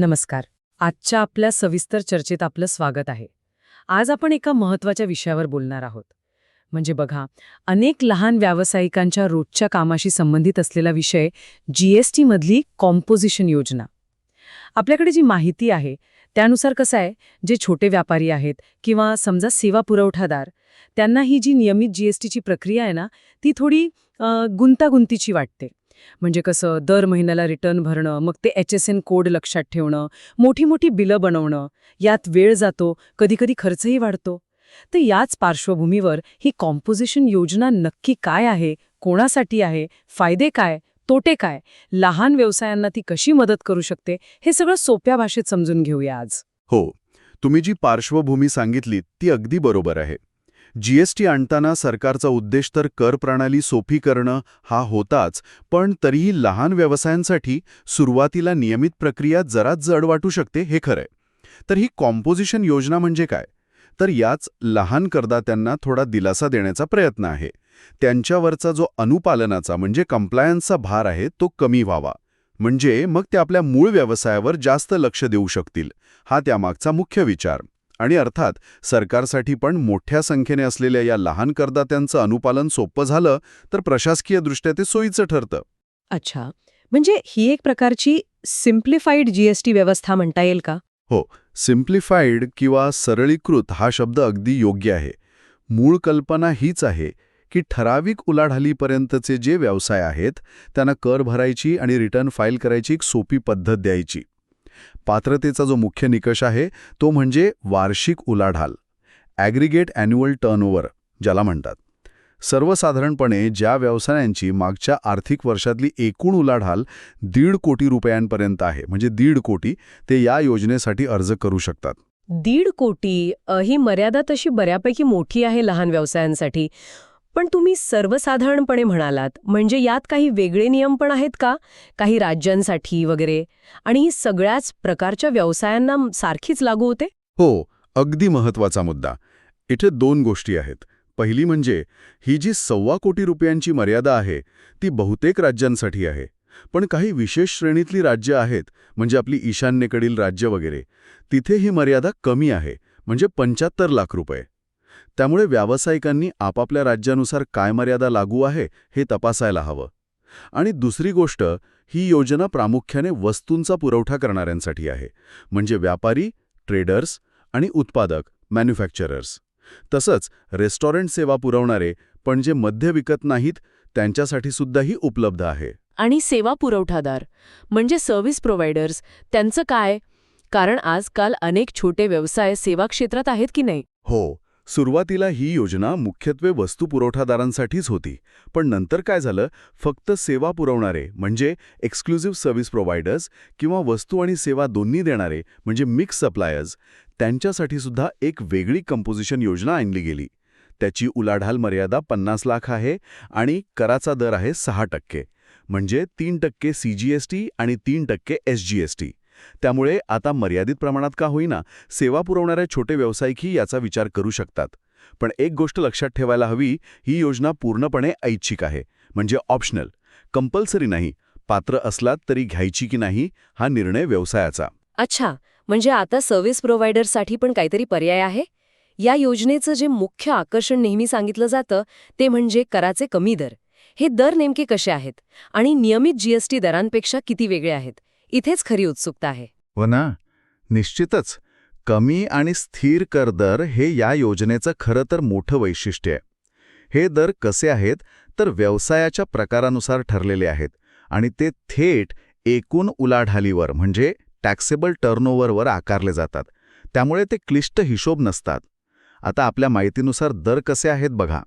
नमस्कार. आजच्या आपल्या सविस्तर चर्चेत आपलं स्वागत आहे. आज आपण एका महत्त्वाच्या विषयावर बोलणार आहोत. म्हणजे बघा अनेक लहान व्यावसायिकांच्या रोजच्या कामाशी संबंधित असलेला विषय जीएसटी मधली कॉम्पोजिशन योजना. आपल्याकडे जी माहिती आहे त्यानुसार कसं आहे जे छोटे व्यापारी आहेत किंवा समजा सेवा पुरवठादार त्यांना ही जी नियमित जीएसटीची प्रक्रिया आहे ना ती थोडी गुंतागुंतीची वाटते. म्हणजे कसं दर महिन्याला रिटर्न भरणं मग ते एच एस एन कोड लक्षात ठेवणं मोठी मोठी बिलं बनवणं यात वेळ जातो कधीकधी खर्चही वाढतो. तर याच पार्श्वभूमीवर ही कॉम्पोजिशन योजना नक्की काय आहे कोणासाठी आहे फायदे काय तोटे काय लहान व्यवसायांना ती कशी मदत करू शकते हे सगळं सोप्या भाषेत समजून घेऊया आज. हो तुम्ही जी पार्श्वभूमी सांगितली ती अगदी बरोबर आहे. जीएसटी आणताना सरकारचा उद्देश तर कर प्रणाली सोपी करणं हा होताच पण तरीही लहान व्यवसायांसाठी सुरुवातीला नियमित प्रक्रिया जरा जड वाटू शकते हे खरंय. तर ही कॉम्पोजिशन योजना म्हणजे काय? तर याच लहान करदात्यांना थोडा दिलासा देण्याचा प्रयत्न आहे. त्यांच्यावरचा जो अनुपालनाचा म्हणजे कंप्लायन्सचा भार आहे तो कमी व्हावा. म्हणजे मग ते आपल्या मूळ व्यवसायावर जास्त लक्ष देऊ शकतील. हा त्यामागचा मुख्य विचार. आणि अर्थात सरकारसाठी पण मोठ्या संख्येने असलेल्या या लहान करदात्यांचं अनुपालन सोपं झालं तर प्रशासकीयदृष्ट्या ते सोयीचं ठरतं. अच्छा. म्हणजे ही एक प्रकारची सिम्प्लिफाईड जीएसटी व्यवस्था म्हणता येईल का? सिम्प्लिफाईड किंवा सरळीकृत हा शब्द अगदी योग्य आहे. मूळ कल्पना हीच आहे की ठराविक उलाढालीपर्यंतचे जे व्यवसाय आहेत त्यांना कर भरायची आणि रिटर्न फाईल करायची एक सोपी पद्धत द्यायची. पात्रतेचा जो मुख्य निकष आहे तो म्हणजे वार्षिक उलाढाल ॲग्रिगेट ॲन्युअल टर्नओव्हर ज्याला म्हणतात. सर्वसाधारणपणे ज्या व्यवसायांची मागच्या आर्थिक वर्षातली एकूण उलाढाल दीड कोटी रुपयांपर्यंत आहे म्हणजे दीड कोटी ते या योजनेसाठी अर्ज करू शकतात. दीड कोटी? ही मर्यादा तशी बऱ्यापैकी मोठी आहे लहान व्यवसायांसाठी. पण तुम्ही सर्वसाधारणपणे म्हणालात म्हणजे यात काही वेगळे नियम पण आहेत का? काही राज्यांसाठी वगैरे? आणि ही सगळ्याच प्रकारच्या व्यवसायांना सारखीच लागू होते? हो अगदी महत्त्वाचा मुद्दा. इथे दोन गोष्टी आहेत. पहिली म्हणजे ही जी सव्वा कोटी रुपयांची मर्यादा आहे ती बहुतेक राज्यांसाठी आहे. पण काही विशेष श्रेणीतली राज्य आहेत म्हणजे आपली ईशान्येकडील राज्य वगैरे तिथे ही मर्यादा कमी आहे म्हणजे पंच्याहत्तर लाख रुपये. त्यामुळे व्यावसायिकांनी आपापल्या राज्यानुसार काय मर्यादा लागू आहे हे तपासायला हवं. आणि दुसरी गोष्ट ही योजना प्रामुख्याने वस्तूंचा पुरवठा करणाऱ्यांसाठी आहे म्हणजे व्यापारी ट्रेडर्स आणि उत्पादक मॅन्युफॅक्चरर्स. तसंच रेस्टॉरंट सेवा पुरवणारे पण जे मद्य विकत नाहीत त्यांच्यासाठी सुद्धा ही उपलब्ध आहे. आणि सेवा पुरवठादार म्हणजे सर्व्हिस प्रोव्हायडर्स त्यांचं काय? कारण आजकाल अनेक छोटे व्यवसाय सेवा क्षेत्रात आहेत की नाही? हो सुरुवातीला ही योजना मुख्यत्वे वस्तू पुरवठादारांसाठीच होती पण नंतर काय झालं फक्त सेवा पुरवणारे म्हणजे एक्सक्लुझिव्ह सर्व्हिस प्रोव्हायडर्स किंवा वस्तू आणि सेवा दोन्ही देणारे म्हणजे मिक्स सप्लायर्स त्यांच्यासाठी सुद्धा एक वेगळी कंपोजिशन योजना आणली गेली. त्याची उलाढाल मर्यादा पन्नास लाख आहे आणि कराचा दर आहे सहा टक्के म्हणजे तीन टक्के सीजीएसटी आणि तीन टक्के एसजीएसटी त्यामुळे आता मर्यादित प्रमाणात का होईना सेवा पुरवणाऱ्या छोटे व्यावसायिकही याचा विचार करू शकतात. पण एक गोष्ट लक्षात ठेवायला हवी ही योजना पूर्णपणे ऐच्छिक आहे. म्हणजे ऑप्शनल. कंपल्सरी नाही. पात्र असलात तरी घ्यायची की नाही हा निर्णय व्यवसायाचा. अच्छा. म्हणजे आता सर्व्हिस प्रोव्हायडरसाठी पण काहीतरी पर्याय आहे? या योजनेचं जे मुख्य आकर्षण नेहमी सांगितलं जातं ते म्हणजे कराचे कमी दर. हे दर नेमके कसे आहेत? आणि नियमित जीएसटी दरांपेक्षा किती वेगळे आहेत? इथेच खरी उत्सुकता आहे. हो ना? निश्चितच. कमी आणि स्थिर कर दर हे या योजनेचं खरं तर मोठं वैशिष्ट्य आहे. हे दर कसे आहेत तर व्यवसायाच्या प्रकारानुसार ठरलेले आहेत आणि ते थेट एकूण उलाढालीवर म्हणजे टॅक्सेबल टर्नओव्हरवर आकारले जातात. त्यामुळे ते क्लिष्ट हिशोब नसतात. आता आपल्या माहितीनुसार दर कसे आहेत बघा.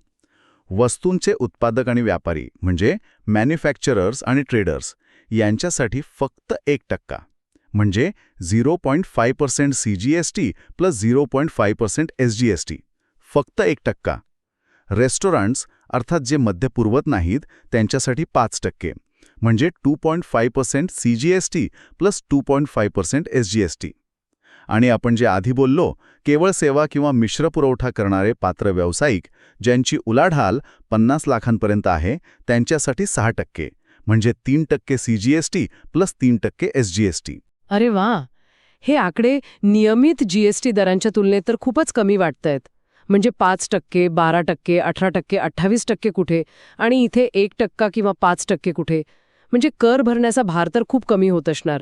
वस्तूंचे उत्पादक आणि व्यापारी म्हणजे मॅन्युफॅक्चरर्स आणि ट्रेडर्स यांच्यासाठी फक्त एक टक्का. म्हणजे zero point five percent C G S T plus zero point five percent S G S T. फक्त एक टक्का. रेस्टॉरंट्स अर्थात जे मध्य पुरवत नाहीत त्यांच्यासाठी पाच टक्के. म्हणजे two point five percent C G S T plus two point five percent S G S T. आणि आपण जे आधी बोललो केवळ सेवा किंवा मिश्र पुरवठा करणारे पात्र व्यावसायिक ज्यांची उलाढाल पन्नास लाखांपर्यंत आहे त्यांच्यासाठी सहा टक्के. म्हणजे तीन टक्के सीजीएसटी प्लस तीन टक्के एसजीएसटी अरे वा. हे आकडे नियमित जीएसटी दरांच्या तुलनेत तर खूपच कमी वाटतायत. म्हणजे पाच टक्के बारा टक्के अठरा टक्के अठ्ठावीस टक्के कुठे आणि इथे एक टक्का किंवा पाच टक्के कुठे. म्हणजे कर भरण्याचा भार तर खूप कमी होत असणार.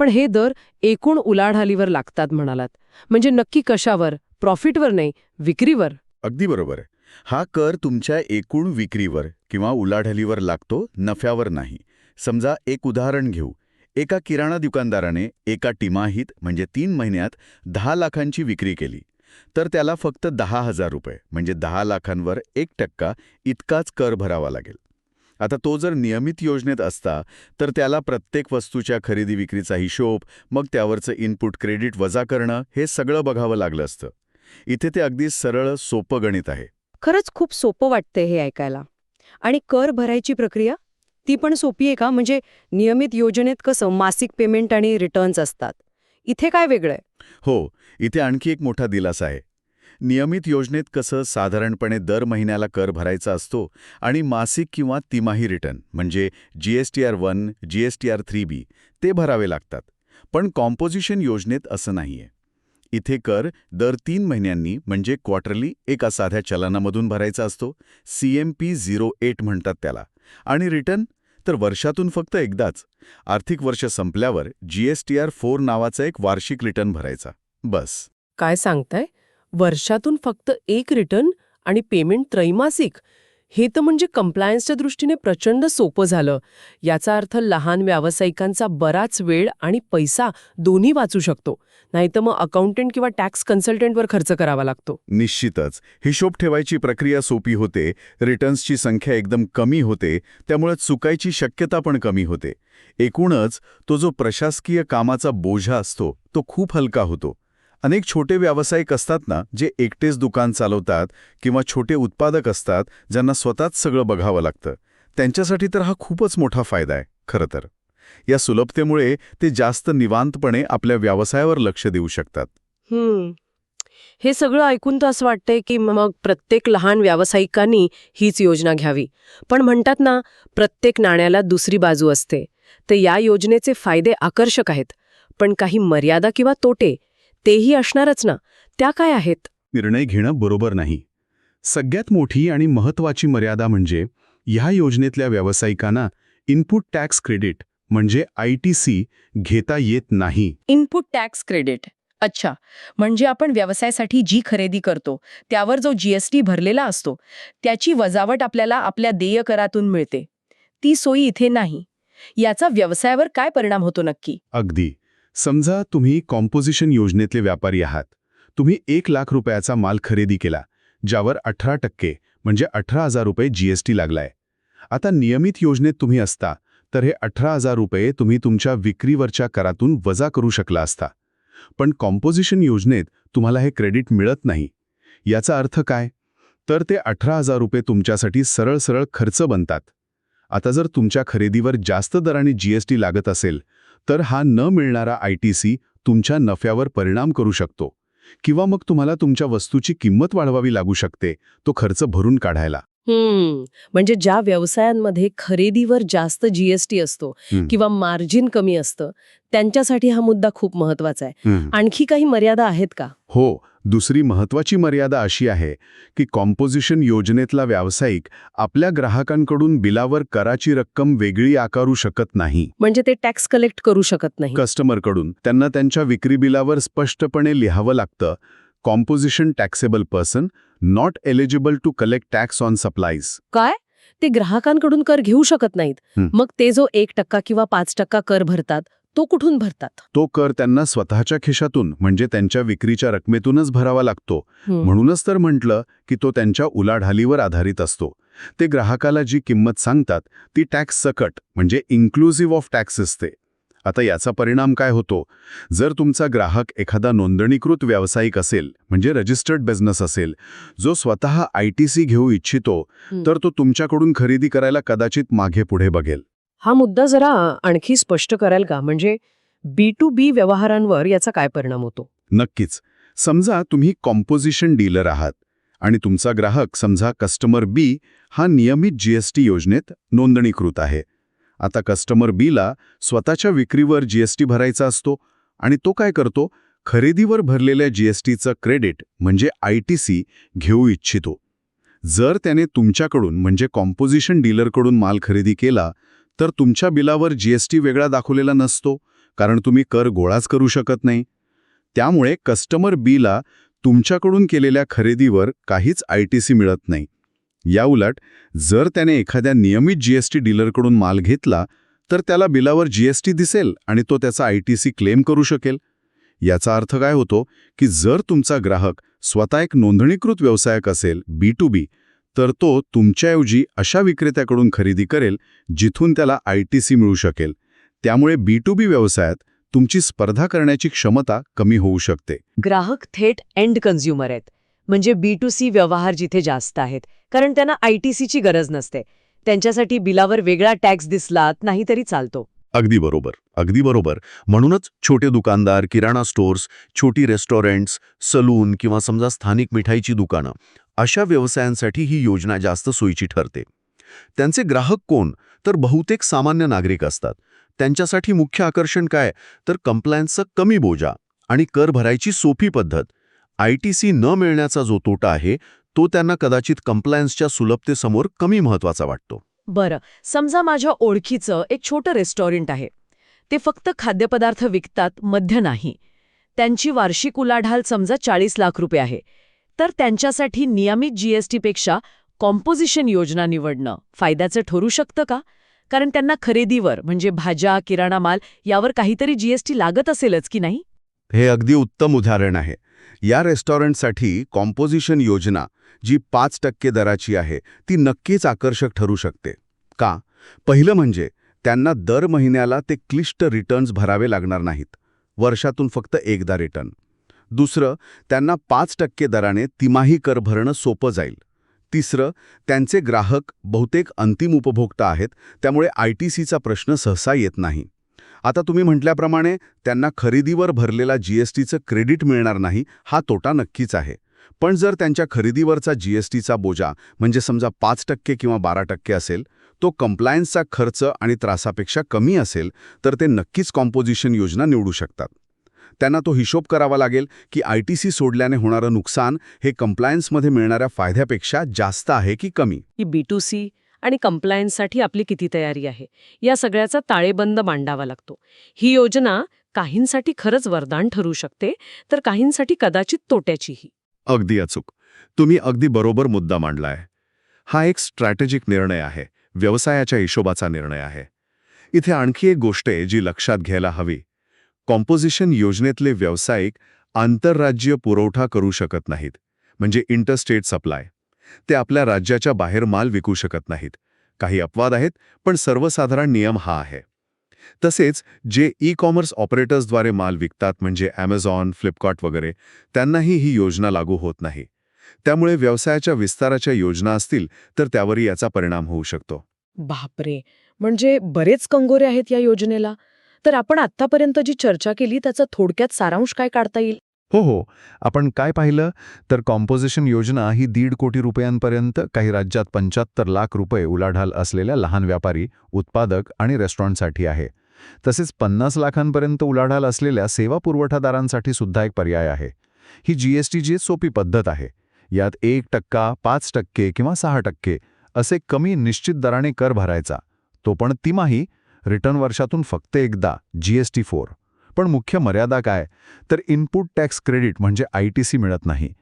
पण हे दर एकूण उलाढालीवर लागतात म्हणालात. म्हणजे नक्की कशावर? प्रॉफिटवर नाही विक्रीवर? अगदी बरोबर हा कर तुमच्या एकूण विक्रीवर किंवा उलाढालीवर लागतो नफ्यावर नाही. समजा एक उदाहरण घेऊ. एका किराणा दुकानदाराने एका तिमाहीत म्हणजे तीन महिन्यात दहा लाखांची विक्री केली. तर त्याला फक्त दहा हजार रुपये म्हणजे दहा लाखांवर एक टक्का इतकाच कर भरावा लागेल. आता तो जर नियमित योजनेत असता तर त्याला प्रत्येक वस्तूच्या खरेदी विक्रीचा हिशोब मग त्यावरचं इनपुट क्रेडिट वजा करणं हे सगळं बघावं लागलं असतं. इथे ते अगदी सरळ सोपं गणित आहे. खरंच खूप सोपं वाटतंय हे ऐकायला. आणि कर भरायची प्रक्रिया? ती पण सोपी आहे का? म्हणजे नियमित योजनेत कसं मासिक पेमेंट आणि रिटर्न्स असतात. इथे काय वेगळं आहे? हो इथे आणखी एक मोठा दिलासा आहे. नियमित योजनेत कसं साधारणपणे दर महिन्याला कर भरायचा असतो आणि मासिक किंवा तिमाही रिटर्न म्हणजे G S T R one G S T R three B ते भरावे लागतात. पण कॉम्पोजिशन योजनेत असं नाहीये. इथे कर दर तीन महिन्यांनी म्हणजे क्वार्टरली एका साध्या चलनामधून भरायचा असतो. C M P zero eight म्हणतात त्याला. आणि रिटर्न? तर वर्षातून फक्त एकदाच. आर्थिक वर्ष संपल्यावर G S T R four नावाचा एक वार्षिक रिटर्न भरायचा. बस. काय सांगताय? वर्षातून फक्त एक रिटर्न आणि पेमेंट त्रैमासिक? हे तर म्हणजे कंप्लायन्सच्या दृष्टीने प्रचंड सोपं झालं. याचा अर्थ लहान व्यावसायिकांचा बराच वेळ आणि पैसा दोन्ही वाचू शकतो. नाही तर मग अकाउंटंट किंवा टॅक्स कन्सल्टंटवर खर्च करावा लागतो. निश्चितच. हिशोब ठेवायची प्रक्रिया सोपी होते रिटर्न्सची संख्या एकदम कमी होते त्यामुळे चुकायची शक्यता पण कमी होते. एकूणच तो जो प्रशासकीय कामाचा बोझा असतो तो खूप हलका होतो. अनेक छोटे व्यावसायिक असतात ना जे एकटेच दुकान चालवतात किंवा छोटे उत्पादक असतात ज्यांना स्वतःच सगळं बघावं लागतं. त्यांच्यासाठी तर हा खूपच मोठा फायदा आहे खरं तर. या सुलभतेमुळे ते जास्त निवांतपणे आपल्या व्यवसायावर लक्ष देऊ शकतात. हे सगळं ऐकून तर असं वाटतंय की मग प्रत्येक लहान व्यावसायिकांनी हीच योजना घ्यावी. पण म्हणतात ना प्रत्येक नाण्याला दुसरी बाजू असते. तर या योजनेचे फायदे आकर्षक आहेत. पण काही मर्यादा किंवा तोटे तेही असणारच ना. त्या काय आहेत? निर्णय घेणं बरोबर नाही. सगळ्यात मोठी आणि महत्त्वाची मर्यादा म्हणजे ह्या योजनेतल्या व्यावसायिकांना इनपुट टॅक्स क्रेडिट म्हणजे आय टी सी घेता येत नाही. इनपुट टॅक्स क्रेडिट अच्छा. म्हणजे आपण व्यवसायासाठी जी खरेदी करतो त्यावर जो जीएसटी भरलेला असतो त्याची वजावट आपल्याला आपल्या देय करातून मिळते. ती सोयी इथे नाही. याचा व्यवसायावर काय परिणाम होतो नक्की? अगदी. समजा तुम्ही कॉम्पोजिशन योजनेतले व्यापारी आहात. तुम्ही एक लाख रुपयाचा माल खरेदी केला ज्यावर अठरा टक्के म्हणजे अठरा हजार रुपये जीएसटी लागलाय. आता नियमित योजनेत तुम्ही असता तर हे अठरा हजार रुपये तुम्ही तुमच्या विक्रीवरच्या करातून वजा करू शकला असता. पण कॉम्पोजिशन योजनेत तुम्हाला हे क्रेडिट मिळत नाही. याचा अर्थ काय? तर ते अठरा हजार रुपये तुमच्यासाठी सरळ सरळ खर्च बनतात. आता जर तुमच्या खरेदीवर जास्त दराने जीएसटी लागत असेल तर हा न मिळणारा आय टी सी तुमच्या नफ्यावर परिणाम करू शकतो. किंवा मग तुम्हाला तुमच्या वस्तूची किंमत वाढवावी लागू शकते. तो खर्च भरून काढायला. म्हणजे ज्या व्यवसायांमध्ये खरेदीवर जास्त जीएसटी असतो. किंवा मार्जिन कमी असतं त्यांच्यासाठी हा मुद्दा खूप महत्त्वाचा आहे. आणखी काही मर्यादा आहेत का? हो. दुसरी महत्वाची मर्यादा अशी आहे की कॉम्पोजिशन योजनेतला व्यावसायिक आपल्या ग्राहकांकडून बिलावर कराची रक्कम वेगळी आकारू शकत नाही. म्हणजे ते टॅक्स कलेक्ट करू शकत नाही. कस्टमरकडून त्यांना त्यांच्या विक्री बिलावर स्पष्टपणे लिहावं लागतं. Composition taxable person not eligible to collect tax on supplies काय? ते ग्राहकांकडून कर घेऊ शकत नाहीत. मग ते जो एक टक्का किंवा पाच टक्का कर भरतात तो कुठून भरतात? तो कर त्यांना स्वतःच्या खिशातून म्हणजे त्यांच्या विक्रीच्या रकमेतूनच भरावा लागतो. म्हणूनच तर म्हटलं की तो त्यांच्या उलाढालीवर आधारित असतो. ते ग्राहकाला जी किंमत सांगतात ती टॅक्स सकट म्हणजे इन्क्लुझिव्ह ऑफ टॅक्स असते आता याचा परिणाम काय होतो? जर तुमचा ग्राहक एखादा नोंदणीकृत व्यावसायिक असेल म्हणजे रजिस्टर्ड बिझनेस असेल जो स्वतः आय टी सी घेऊ इच्छितो. तर तो तुमच्याकडून खरेदी करायला कदाचित मागे पुढे बघेल. हा मुद्दा जरा आणखी स्पष्ट कराल का? म्हणजे बी टू बी व्यवहारांवर याचा काय परिणाम होतो? नक्कीच. समजा तुम्ही कॉम्पोजिशन डीलर आहात आणि तुमचा ग्राहक समजा कस्टमर बी हा नियमित जीएसटी योजनेत नोंदणीकृत आहे. आता कस्टमर बीला स्वतःच्या विक्रीवर जीएसटी भरायचा असतो आणि तो काय करतो? खरेदीवर भरलेल्या जीएसटीचं क्रेडिट म्हणजे आय टी सी घेऊ इच्छितो. जर त्याने तुमच्याकडून म्हणजे कॉम्पोजिशन डीलरकडून माल खरेदी केला तर तुमच्या बिलावर जीएसटी वेगळा दाखवलेला नसतो कारण तुम्ही कर गोळाच करू शकत नाही. त्यामुळे कस्टमर बीला तुमच्याकडून केलेल्या खरेदीवर काहीच आय टी सी मिळत नाही. याउलट जर त्याने एखाद्या नियमित जीएसटी डीलरकडून माल घेतला तर त्याला बिलावर जीएसटी दिसेल आणि तो त्याचा आय टी सी क्लेम करू शकेल. याचा अर्थ काय होतो की जर तुमचा ग्राहक स्वतः एक नोंदणीकृत व्यवसायक असेल बी टू बी तर तो तुमच्याऐवजी अशा विक्रेत्याकडून खरेदी करेल जिथून त्याला आय टी सी मिळू शकेल. त्यामुळे बी टू बी व्यवसायात तुमची स्पर्धा करण्याची क्षमता कमी होऊ शकते. ग्राहक थेट एंड कन्झ्युमर आहेत. म्हणजे बी टू सी व्यवहार जिथे जास्त आहेत. कारण त्यांना आय टी सीची गरज नसते. त्यांच्यासाठी बिलावर वेगळा टॅक्स दिसला नाही तरी चालतो. अगदी बरोबर अगदी बरोबर. म्हणूनच छोटे दुकानदार किराणा स्टोअर्स छोटी रेस्टॉरंट्स सलून किंवा समजा स्थानिक मिठाईची दुकानं अशा व्यवसायांसाठी ही योजना जास्त सोयीची ठरते. त्यांचे ग्राहक कोण? तर बहुतेक सामान्य नागरिक असतात. त्यांच्यासाठी मुख्य आकर्षण काय? तर कंप्लायन्सचा कमी बोजा आणि कर भरायची सोपी पद्धत. आय टी सी न मिळण्याचा जो तोटा आहे तो त्यांना कदाचित कंप्लायन्सच्या सुलभतेसमोर कमी महत्त्वाचा वाटतो. बरं. समजा माझ्या ओळखीचं एक छोटं रेस्टॉरंट आहे. ते फक्त खाद्यपदार्थ विकतात मध्य नाही. त्यांची वार्षिक उलाढाल समजा चाळीस लाख रुपये आहे. तर त्यांच्यासाठी नियमित जीएसटीपेक्षा कॉम्पोजिशन योजना निवडणं फायद्याचं ठरू शकतं का? कारण त्यांना खरेदीवर म्हणजे भाज्या किराणा माल यावर काहीतरी जीएसटी लागत असेलच की नाही? हे अगदी उत्तम उदाहरण आहे. या रेस्टॉरंटसाठी कॉम्पोजिशन योजना जी पाच टक्के दराची आहे ती नक्कीच आकर्षक ठरू शकते. का? पहिलं म्हणजे त्यांना दर महिन्याला ते क्लिष्ट रिटर्न्स भरावे लागणार नाहीत. वर्षातून फक्त एकदा रिटर्न. दुसरं त्यांना पाच टक्के दराने तिमाही कर भरणं सोपं जाईल. तिसरं त्यांचे ग्राहक बहुतेक अंतिम उपभोक्ता आहेत त्यामुळे आय टी सीचा प्रश्न सहसा येत नाही. आता तुम्ही म्हटल्याप्रमाणे त्यांना खरेदीवर भरलेला जीएसटीचं क्रेडिट मिळणार नाही हा तोटा नक्कीच आहे. पण जर त्यांच्या खरेदीवरचा जीएसटीचा बोजा म्हणजे समजा पाच टक्के किंवा बारा टक्के असेल तो कंप्लायन्सचा खर्च आणि त्रासापेक्षा कमी असेल तर ते नक्कीच कॉम्पोजिशन योजना निवडू शकतात. त्यांना तो हिशोब करावा लागेल की आय टी सी सोडल्याने होणारं नुकसान हे कंप्लायन्समध्ये मिळणाऱ्या फायद्यापेक्षा जास्त आहे की कमी? की बी टू सी आणि कंप्लायन्ससाठी आपली किती तयारी आहे? या सगळ्याचा ताळेबंद मांडावा लागतो. ही योजना काहींसाठी खरंच वरदान ठरू शकते तर काहींसाठी कदाचित तोट्याचीही. अगदी अचूक. तुम्ही अगदी बरोबर मुद्दा मांडलाय. हा एक स्ट्रॅटेजिक निर्णय आहे व्यवसायाच्या हिशोबाचा निर्णय आहे. इथे आणखी एक गोष्ट आहे जी लक्षात घ्यायला हवी. कॉम्पोजिशन योजनेतले व्यावसायिक आंतरराज्य पुरवठा करू शकत नाहीत म्हणजे इंटरस्टेट सप्लाय. ते आपल्या राज्याच्या बाहेर माल विकू शकत नाहीत. काही अपवाद आहेत पण सर्वसाधारण नियम हा आहे. तसेच जे ई कॉमर्स ऑपरेटर्सद्वारे माल विकतात म्हणजे ॲमेझॉन फ्लिपकार्ट वगैरे त्यांनाही ही योजना लागू होत नाही. त्यामुळे व्यवसायाच्या विस्ताराच्या योजना असतील तर त्यावरही याचा परिणाम होऊ शकतो. बापरे! म्हणजे बरेच कंगोरे आहेत या योजनेला. तर आपण आत्तापर्यंत जी चर्चा केली त्याचा थोडक्यात सारांश काय काढता येईल? हो हो. आपण काय पाहिलं? तर कॉम्पोजिशन योजना ही दीड कोटी रुपयांपर्यंत काही राज्यात पंच्याहत्तर लाख रुपये उलाढाल असलेल्या लहान व्यापारी उत्पादक आणि रेस्टॉरंटसाठी आहे. तसेच पन्नास लाखांपर्यंत उलाढाल असलेल्या सेवा पुरवठादारांसाठी सुद्धा एक पर्याय आहे. ही जीएसटीची सोपी पद्धत आहे. यात एक टक्का पाच टक्के किंवा सहा टक्के असे कमी निश्चित दराने कर भरायचा. तो पण तिमाही रिटर्न वर्षातून फक्त एकदा जीएसटी फोर. पण मुख्य मर्यादा काय? तर इनपुट टॅक्स क्रेडिट म्हणजे आय टी सी मिळत नाही.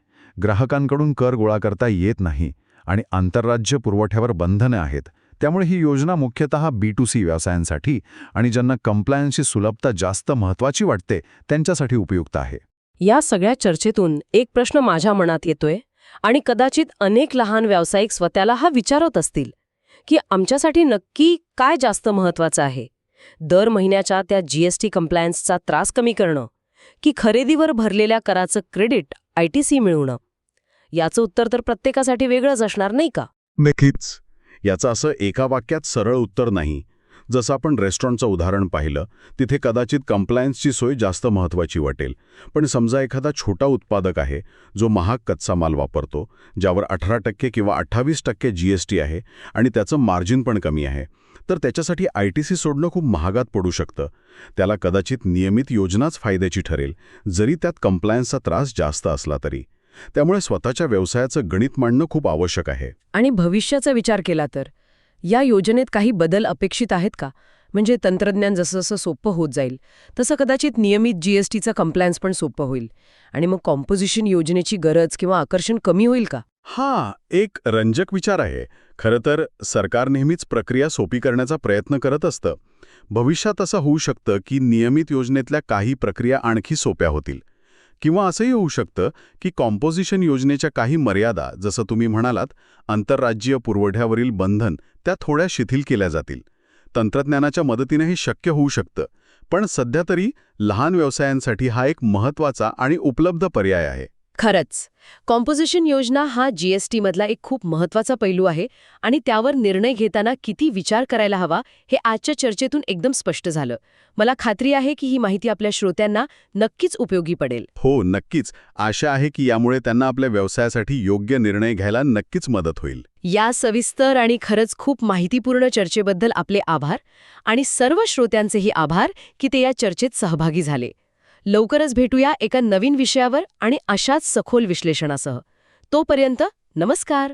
ग्राहकांकडून कर गोळा करता येत नाही आणि आंतरराज्य पुरवठ्यावर बंधने आहेत. त्यामुळे ही योजना मुख्यतः बी टू सी व्यवसायांसाठी आणि ज्यांना कंप्लायन्सची सुलभता जास्त महत्त्वाची वाटते त्यांच्यासाठी उपयुक्त आहे. या सगळ्या चर्चेतून एक प्रश्न माझ्या मनात येतोय आणि कदाचित अनेक लहान व्यावसायिक स्वतःला हा विचारत असतील. की आमच्यासाठी नक्की काय जास्त महत्वाचं आहे? दर महिन्याच्या त्या जीएसटी कंप्लायन्सचा त्रास कमी करणं की खरेदीवर भरलेल्या कराचं क्रेडिट आय टी सी मिळवणं? याचं उत्तर तर प्रत्येकासाठी वेगळंच असणार नाही का? नक्कीच. याचं असं एका वाक्यात सरळ उत्तर नाही. जसं आपण रेस्टॉरंटचं उदाहरण पाहिलं तिथे कदाचित कंप्लायन्सची सोय जास्त महत्त्वाची वाटेल. पण समजा एखादा छोटा उत्पादक आहे जो महाग कच्चा माल वापरतो ज्यावर अठरा टक्के किंवा अठ्ठावीस टक्के जी एस टी आहे आणि त्याचं मार्जिन पण कमी आहे तर त्याच्यासाठी आय टी सी सोडणं खूप महागात पडू शकतं. त्याला कदाचित नियमित योजनाच फायद्याची ठरेल जरी त्यात कंप्लायन्सचा त्रास जास्त असला तरी. त्यामुळे स्वतःच्या व्यवसायाचं गणित मांडणं खूप आवश्यक आहे. आणि भविष्याचा विचार केला तर? या योजनेत काही बदल अपेक्षित आहेत का? म्हणजे तंत्रज्ञान जसं जसं सोपं होत जाईल तसं कदाचित नियमित जीएसटीचा कंप्लायन्स पण सोपं होईल. आणि मग कॉम्पोजिशन योजनेची गरज किंवा आकर्षण कमी होईल का? हा एक रंजक विचार आहे. खरं तर सरकार नेहमीच प्रक्रिया सोपी करण्याचा प्रयत्न करत असतं. भविष्यात असं होऊ शकतं की नियमित योजनेतल्या काही प्रक्रिया आणखी सोप्या होतील. किंवा असंही होऊ शकतं की कॉम्पोजिशन योजनेच्या काही मर्यादा जसं तुम्ही म्हणालात आंतरराज्यीय पुरवठ्यावरील बंधन त्या थोड्या शिथिल केल्या जातील. तंत्रज्ञानाच्या मदतीने हे शक्य होऊ शकतं. पण सध्या तरी लहान व्यवसायांसाठी हा एक महत्त्वाचा आणि उपलब्ध पर्याय आहे. खरंच कॉम्पोजिशन योजना हा जीएसटी मधला एक खूप महत्त्वाचा पैलू आहे आणि त्यावर निर्णय घेताना किती विचार करायला हवा हे आजच्या चर्चेतून एकदम स्पष्ट झालं. मला खात्री आहे की ही माहिती आपल्या श्रोत्यांना नक्कीच उपयोगी पडेल. हो नक्कीच. आशा आहे की यामुळे त्यांना आपल्या व्यवसायासाठी योग्य निर्णय घ्यायला नक्कीच मदत होईल. या सविस्तर आणि खरंच खूप माहितीपूर्ण चर्चेबद्दल आपले आभार आणि सर्व श्रोत्यांचेही आभार की ते या चर्चेत सहभागी झाले. लवकरच भेटूया एका नवीन विषयावर आणि अशाच सखोल विश्लेषणासह. तोपर्यंत नमस्कार!